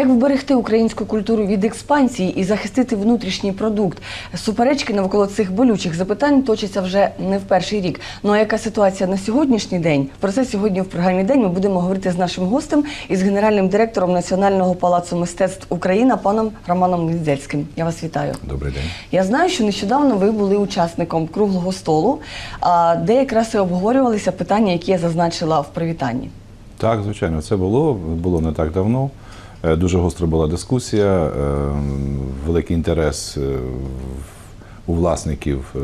Як вберегти українську культуру від експансії і захистити внутрішній продукт? Суперечки навколо цих болючих запитань точаться вже не в перший рік. Ну а яка ситуація на сьогоднішній день? Про це сьогодні в програмі день ми будемо говорити з нашим гостем із генеральним директором Національного палацу мистецтв Україна паном Романом Недзельським. Я вас вітаю. Добрий день. Я знаю, що нещодавно ви були учасником круглого столу, де якраз і обговорювалися питання, які я зазначила в привітанні. Так, звичайно, це було було не так давно. Е, Дуже гостра була дискусія, е, великий інтерес е, у власників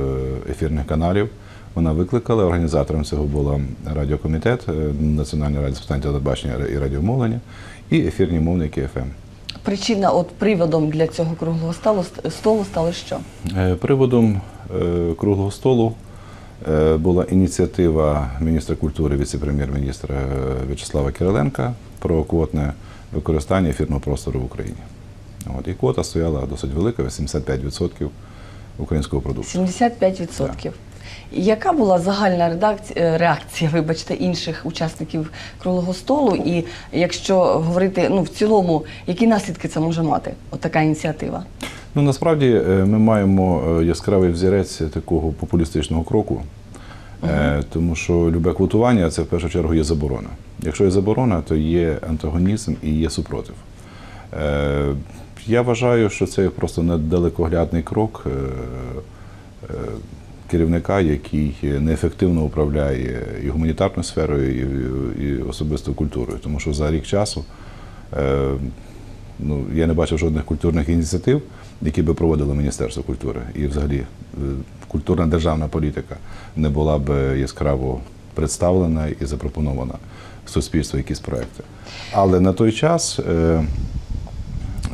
ефірних каналів. Вона викликала. Організатором цього була радіокомітет, Національна радіо з питань телебачення і радіомовлення і ефірні мовники ФМ. Причина, от приводом для цього круглого столу, столу стало що? Приводом круглого столу була ініціатива міністра культури, віце-прем'єр-міністра В'ячеслава Кириленка про квотне використання ефірного простору в Україні. От, і квота стояла досить велика, 85% українського продукту. 75%. І Яка була загальна редакція, реакція, вибачте, інших учасників круглого столу? І якщо говорити ну в цілому, які наслідки це може мати? От така ініціатива? Ну насправді е, ми маємо е, яскравий взірець такого популістичного кроку, Е, тому що любе квотування це в першу чергу є заборона. Якщо є заборона, то є антагонізм і є супротив. Е, Я вважаю, що це просто недалекоглядний крок е, керівника, який неефективно управляє і гуманітарною сферою, і, і особисто культурою. Тому що за рік часу ну, я не бачив жодних культурних ініціатив, які би проводило Міністерство культури. І взагалі е, культурна державна політика не була б яскраво представлена і запропонована суспільству якісь проекти. Але на той час е,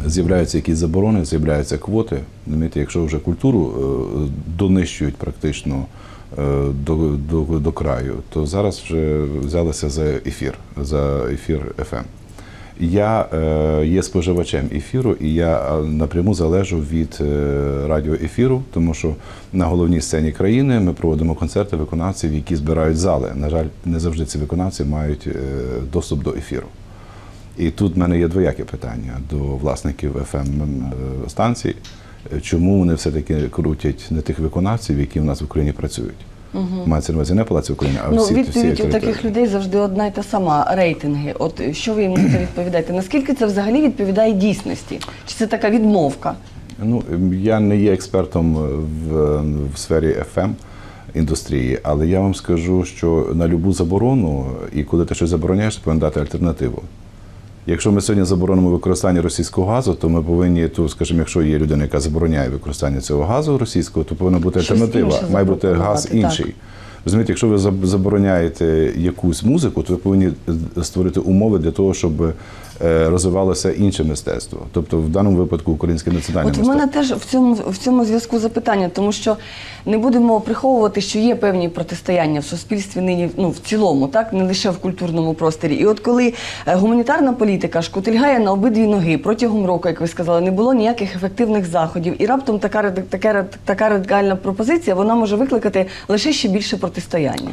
з'являються якісь заборони, з'являються квоти. Розумієте, якщо вже культуру е, донищують практично е, до, до, до краю, то зараз вже взялися за ефір, за ефір FM. Я е, є споживачем ефіру, і я е, напряму залежу від е, радіоефіру, тому що на головній сцені країни ми проводимо концерти виконавців, які збирають зали. На жаль, не завжди ці виконавці мають доступ до ефіру. І тут в мене є двояке питання до власників fm станцій. Чому вони все-таки крутять не тих виконавців, які в нас в Україні працюють? Мається на увазі не Палаці України, а ну всі, всі відповідь у таких людей завжди одна й та сама рейтинги. От що ви їм на це відповідаєте? Наскільки це взагалі відповідає дійсності? Чи це така відмовка? Ну, я не є експертом в, в сфері FM індустрії, але я вам скажу, що на любу заборону, і коли ти щось забороняєш, ти повинен дати альтернативу. Якщо ми сьогодні заборонимо використання російського газу, то ми повинні, ту, скажімо, якщо є людина, яка забороняє використання цього газу російського, то повинна бути альтернатива. Має бути газ інший. так. Розумієте, якщо ви заб- забороняєте якусь музику, то ви повинні створити умови для того, щоб розвивалося інше мистецтво. Тобто, в даному випадку українське національне От в мене теж в цьому в цьому зв'язку запитання, тому що не будемо приховувати, що є певні протистояння в суспільстві нині ну в цілому, так не лише в культурному просторі. І от коли е, гуманітарна політика шкутильгає на обидві ноги протягом року, як ви сказали, не було ніяких ефективних заходів, і раптом така така, така радикальна пропозиція вона може викликати лише ще більше протистояння.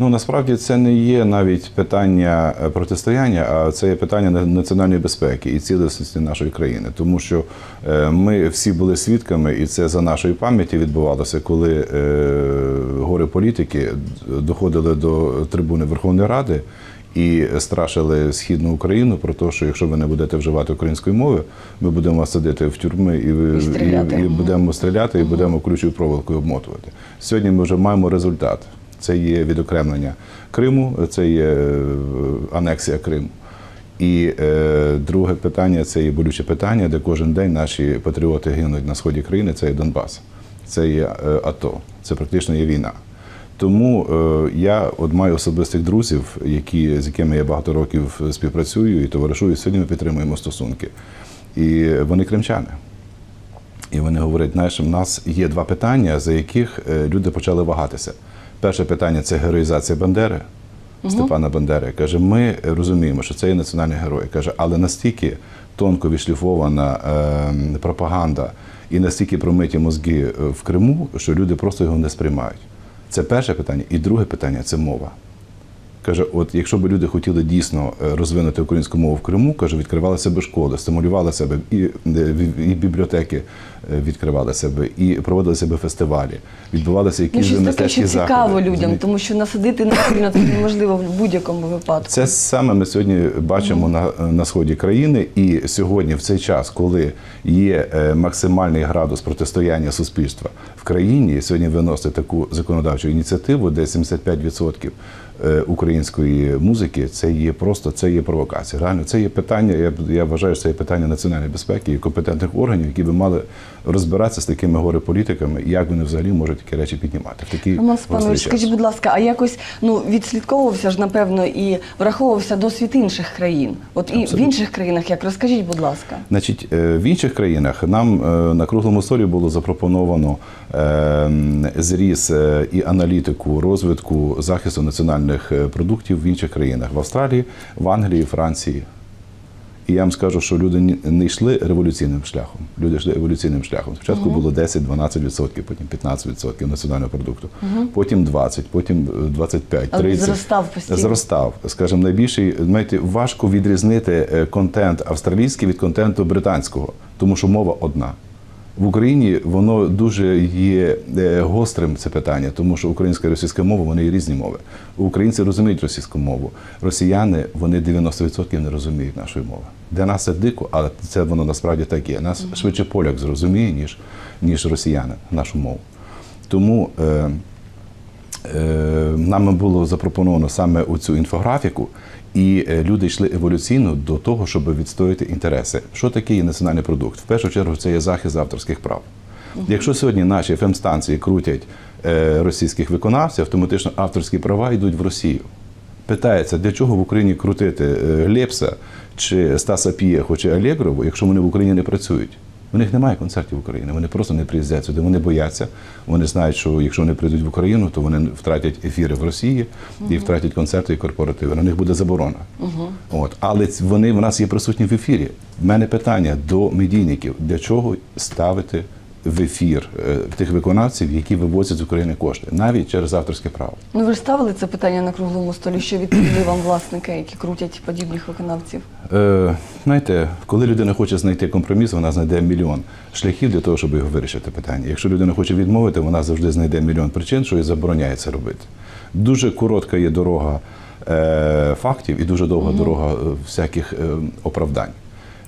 Ну насправді це не є навіть питання е, протистояння, а це є питання національної безпеки і цілісності нашої країни. Тому що е, ми всі були свідками, і це за нашої пам'яті відбувалося, коли е, гори політики доходили до трибуни Верховної Ради. І страшили східну Україну про те, що якщо ви не будете вживати української мови, ми будемо вас садити в тюрми і, І і, і будемо стріляти, і будемо ключою проволокою обмотувати. Сьогодні ми вже маємо результат. Це є відокремлення Криму, це є е, анексія Криму. І е, друге питання це є болюче питання, де кожен день наші патріоти гинуть на сході країни. Це є Донбас, це є е, АТО, це практично є війна. Тому е, я от маю особистих друзів, які, з якими я багато років співпрацюю і товаришую. Сьогодні ми підтримуємо стосунки. І вони кримчани. І вони говорять, знаєш, у нас є два питання, за яких е, люди почали вагатися. Перше питання це героїзація Бандери, Степана Бандери. Каже, ми розуміємо, що це є національний герой. Каже, але настільки тонко відшліфована е, пропаганда і настільки промиті мозги е, в Криму, що люди просто його не сприймають. Це перше питання. І друге питання це мова. Каже, от якщо б люди хотіли дійсно е, розвинути українську мову в Криму, каже, відкривали себе школи, стимулювали себе і, е, і бібліотеки е, відкривали себе, і проводили себе фестивалі, відбувалися Ну, якісь таке, мистецькі заходи. цікаво людям, тому що насадити на це неможливо в будь-якому випадку. Це саме ми сьогодні бачимо на, на сході країни, і сьогодні, в цей час, коли є максимальний градус протистояння суспільства в країні, сьогодні виносити таку законодавчу ініціативу, де 75% е, української музики це є просто це є провокація. Реально, це є питання. Я, я вважаю, що це є питання національної безпеки і компетентних органів, які би мали розбиратися з такими горе-політиками, як вони взагалі можуть такі речі піднімати. В Степанович, час. скажіть, будь ласка, а якось ну відслідковувався ж напевно і враховувався досвід інших країн? От і в інших країнах, як розкажіть, будь ласка. Значить, е, в інших країнах нам е, на круглому столі було запропоновано е, зріз е, і аналітику розвитку захисту національних е, продуктів в інших країнах в Австралії, в Англії, Франції. І я вам скажу, що люди не йшли революційним шляхом. Люди йшли еволюційним шляхом. Спочатку було 10-12%, потім 15% національного продукту, потім 20%, потім е, 25%, 30%. зростав постійно. Зростав. Скажімо, найбільший, знаєте, важко відрізнити е, контент австралійський від контенту британського, тому що мова одна. В Україні воно дуже є е, гострим це питання, тому що українська і російська мова вони є різні мови. Українці розуміють російську мову. Росіяни вони 90% не розуміють нашої мови. Для нас це дико, але це воно насправді так є. Нас швидше поляк зрозуміє, ніж, ніж росіяни нашу мову. Тому е, е, нами було запропоновано саме оцю інфографіку, і е, люди йшли еволюційно до того, щоб відстояти інтереси. Що таке є національний продукт? В першу чергу це є захист авторських прав. Якщо сьогодні наші ФМ-станції крутять е, російських виконавців, автоматично авторські права йдуть в Росію. Питається, для чого в Україні крутити е, Лепса чи Стаса П'єху чи Алєгрову, якщо вони в Україні не працюють? У них немає концертів в Україні, вони просто не приїздять сюди. Вони бояться. Вони знають, що якщо вони прийдуть в Україну, то вони втратять ефіри в Росії і втратять концерти і корпоративи. На них буде заборона. От. Але вони в нас є присутні в ефірі. У мене питання до медійників: для чого ставити в ефір е, тих виконавців, які вивозять з України кошти, навіть через авторське право? Ну ви ж ставили це питання на круглому столі, що відповіли вам власники, які крутять подібних виконавців? Е, знаєте, коли людина хоче знайти компроміс, вона знайде мільйон шляхів для того, щоб його вирішити питання. Якщо людина хоче відмовити, вона завжди знайде мільйон причин, що їй забороняє це робити. Дуже коротка є дорога е, фактів і дуже довга дорога е, всяких е, оправдань.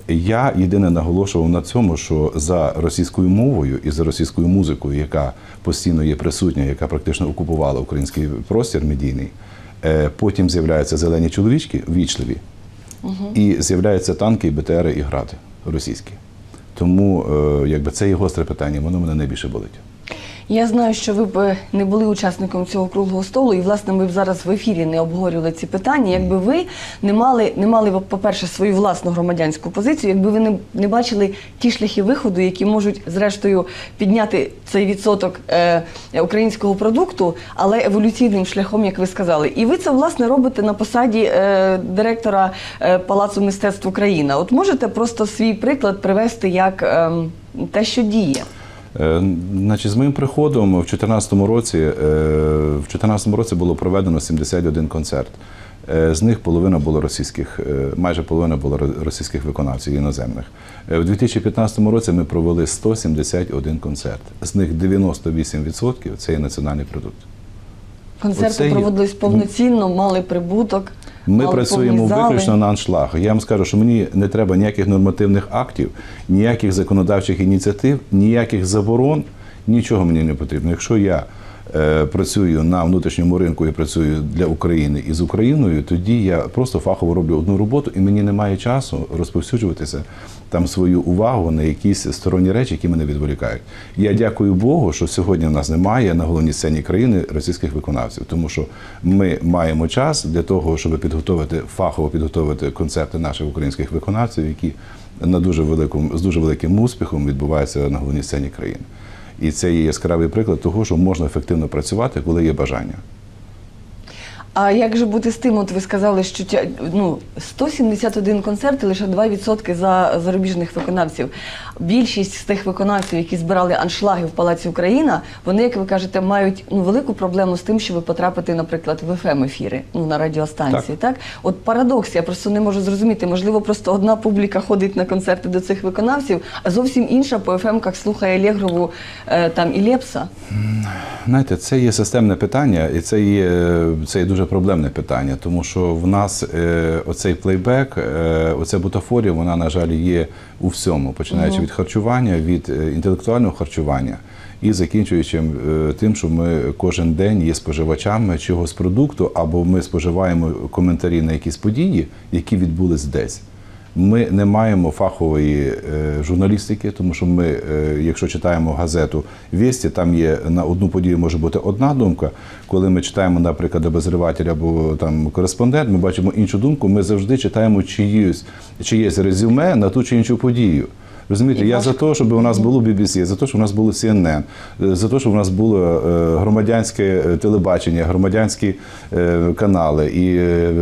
Я єдине наголошував на цьому, що за російською мовою і за російською музикою, яка постійно є присутня, яка практично окупувала український простір медійний, е, потім з'являються зелені чоловічки, вічливі, і з'являються танки, БТРи, і гради російські. Тому е, якби це є гостре питання, воно мене найбільше болить. Я знаю, що ви б е, не були учасником цього круглого столу, і власне ми б зараз в ефірі не обговорювали ці питання. Якби ви не мали, не мали, по-перше, свою власну громадянську позицію, якби ви не, не бачили ті шляхи виходу, які можуть зрештою підняти цей відсоток е, українського продукту, але еволюційним шляхом, як ви сказали. І ви це власне робите на посаді е, директора е, Палацу мистецтв Україна. От можете просто свій приклад привести як ем, те, що діє. Е, Значить, з моїм приходом в 2014 році, е, в 2014 році було проведено 71 концерт. Е, З них половина було російських, майже половина було російських виконавців іноземних. В 2015 році ми провели 171 концерт. З них 98% це є національний продукт. Концерти Оце є- проводились повноцінно, мали прибуток. Ми працюємо виключно на аншлаг. Я вам скажу, що мені не треба ніяких нормативних актів, ніяких законодавчих ініціатив, ніяких заборон, нічого мені не потрібно. Якщо я працюю на внутрішньому ринку і працюю для України і з Україною, тоді я просто фахово роблю одну роботу, і мені немає часу розповсюджуватися там свою увагу на якісь сторонні речі, які мене відволікають. Я дякую Богу, що сьогодні в нас немає на головній сцені країни російських виконавців, тому що ми маємо час для того, щоб підготовити фахово підготовити концерти наших українських виконавців, які на дуже великому з дуже великим успіхом відбуваються на головній сцені країни. І це є яскравий приклад того, що можна ефективно працювати, коли є бажання. А як же бути з тим? От ви сказали, що ну, 171 концерт і лише 2% за зарубіжних виконавців. Більшість з тих виконавців, які збирали аншлаги в Палаці Україна, вони, як ви кажете, мають ну, велику проблему з тим, щоб потрапити, наприклад, в fm ефіри ну, на радіостанції. Так. От парадокс, я просто не можу зрозуміти. Можливо, просто одна публіка ходить на концерти до цих виконавців, а зовсім інша по ФМ-ках слухає Алєгрову е, там і Лепса. Знаєте, це є системне питання, і це є, це є дуже проблемне питання, тому що в нас е, оцей плейбек, е, оця бутафорія, вона, на жаль, є у всьому, починаючи від харчування, від е, інтелектуального харчування і закінчуючи е, тим, що ми кожен день є споживачами чогось продукту, або ми споживаємо коментарі на якісь події, які відбулись десь. Ми не маємо фахової е, журналістики, тому що ми, е, якщо читаємо газету «Вісті», там є на одну подію може бути одна думка. Коли ми читаємо, наприклад, обозріватель або там кореспондент, ми бачимо іншу думку. Ми завжди читаємо чиюсь, чиєсь резюме на ту чи іншу подію. Розумієте, я за те, щоб у нас було BBC, за те, щоб у нас було CNN, за те, щоб у нас було е, громадянське телебачення, громадянські канали і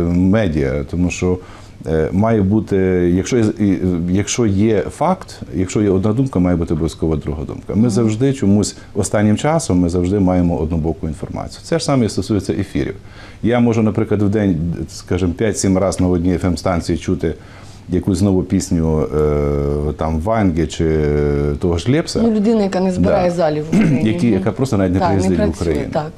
медіа, тому що. Е, Має бути, якщо є, якщо є факт, якщо є одна думка, має бути обов'язково друга думка. Ми завжди чомусь останнім часом ми завжди маємо однобоку інформацію. Це ж саме стосується ефірів. Я можу, наприклад, в день, скажімо, 5-7 разів на одній fm станції чути якусь нову пісню е, там Ванги чи того ж Лепса, Ну, людина, яка не збирає Да. залів в Україні. які, яка просто навіть не так, приїздить не в Україну. Так.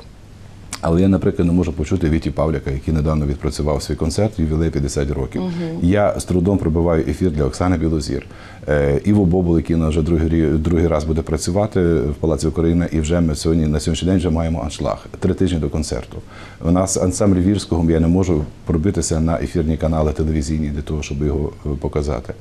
Але я, наприклад, не можу почути Віті Павляка, який недавно відпрацював свій концерт ювілей 50 років. Я з трудом прибиваю ефір для Оксани Білозір. Е, Іво Бобул, який вже другий, другий раз буде працювати в Палаці Україна, і вже ми сьогодні на сьогоднішній день вже маємо аншлаг. Три тижні до концерту. У нас ансамбль Вірського, я не можу пробитися на ефірні канали телевізійні для того, щоб його е, показати.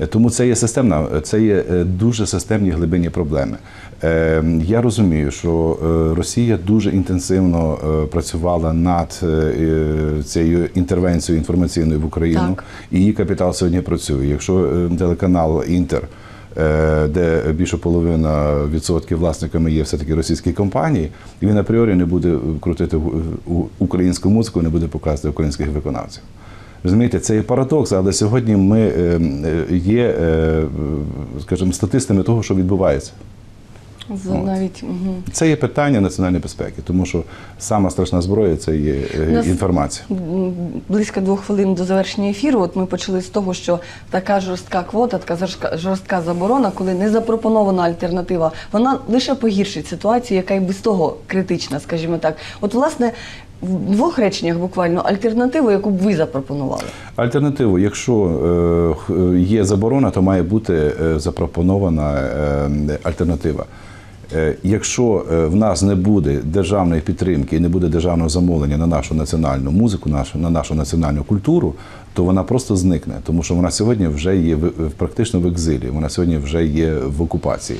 Е, Тому це є системна, це є е, дуже системні глибинні проблеми. Е, Я розумію, що е, Росія дуже інтенсивно е, працювала над е, е, цією інтервенцією інформаційною в Україну, Так. і її капітал сьогодні працює. Якщо е, телеканал Інтер. е, Де більше половина відсотків власниками є все-таки російські компанії, і він апріорі не буде крутити українську музику, не буде показувати українських виконавців. Розумієте, це є парадокс, але сьогодні ми е, е, є, е, скажімо, статистами того, що відбувається. Навіть угу. Це є питання національної безпеки, тому що сама страшна зброя це є нас- інформація. Близько двох хвилин до завершення ефіру. От ми почали з того, що така жорстка квота, така жорстка заборона, коли не запропонована альтернатива, вона лише погіршить ситуацію, яка і без того критична, скажімо так. От, власне, в двох реченнях буквально альтернативу, яку б ви запропонували. Альтернативу, якщо е, є заборона, то має бути е, запропонована е, альтернатива. Е, Якщо е, в нас не буде державної підтримки і не буде державного замовлення на нашу національну музику, на нашу національну культуру, то вона просто зникне, тому що вона сьогодні вже є практично в екзилі, вона сьогодні вже є в окупації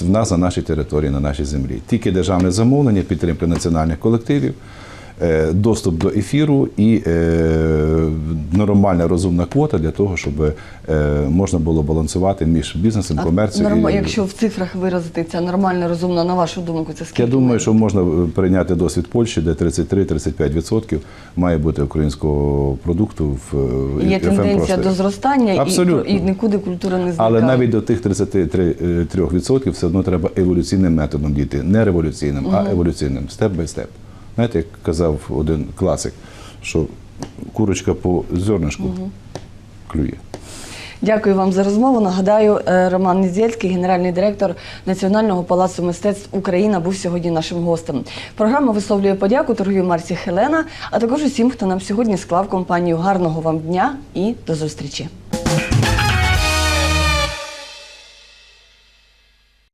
в нас на нашій території, на нашій землі. Тільки державне замовлення, підтримка національних колективів. Е, Доступ до ефіру і е, нормальна розумна квота для того, щоб е, можна було балансувати між бізнесом, комерцією. норма- і- якщо в цифрах виразити це нормально, розумно, на вашу думку, це скільки? Я думаю, що можна прийняти досвід Польщі, де 33-35% має бути українського продукту в Є FM тенденція до зростання і, Абсолютно. і нікуди культура не зникає. Але навіть до тих 33% все одно треба еволюційним методом дійти. Не революційним, а еволюційним, степ бай степ. Знаєте, як казав один класик, що курочка по зернишку клює. Дякую вам за розмову. Нагадаю, е, Роман Нізєльський, генеральний директор Національного палацу мистецтв Україна, був сьогодні нашим гостем. Програма висловлює подяку торгівлі Марсі Хелена, а також усім, хто нам сьогодні склав компанію. Гарного вам дня і до зустрічі.